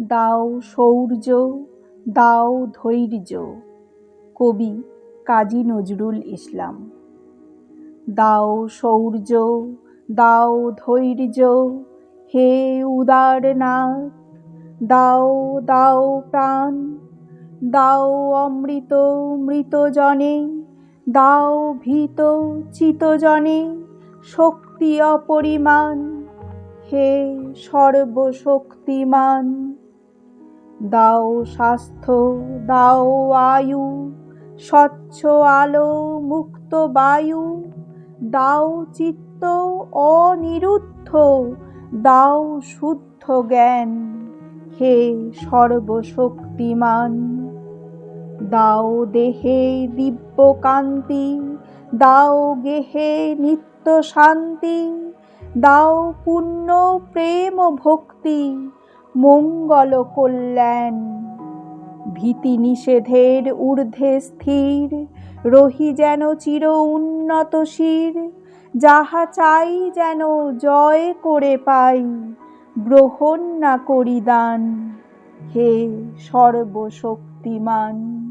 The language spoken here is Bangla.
দাও শৌর্য দাও ধৈর্য। কবি কাজী নজরুল ইসলাম। দাও শৌর্য দাও ধৈর্য, হে উদারনাথ, দাও দাও প্রাণ, দাও অমৃত মৃত জনে দাও ভীত চিতজনে, শক্তি অপরিমাণ, হে সর্বশক্তিমান। দাও স্বাস্থ্য, দাও আয়ু, স্বচ্ছ আলো, মুক্ত বায়ু, দাও চিত্ত অনিরুদ্ধ, দাও শুদ্ধ জ্ঞান, হে সর্বশক্তিমান। দাও দেহে দিব্য কান্তি, দাও গেহে নিত্য শান্তি, দাও পুণ্য প্রেম ভক্তি মঙ্গল কল্যাণ। ভীতি নিষেধের ঊর্ধ্বে স্থির, রহি যেন চির উন্নত শির, যাহা চাই যেন জয় করে পাই, গ্রহণ না করি দান। হে সর্বশক্তিমান।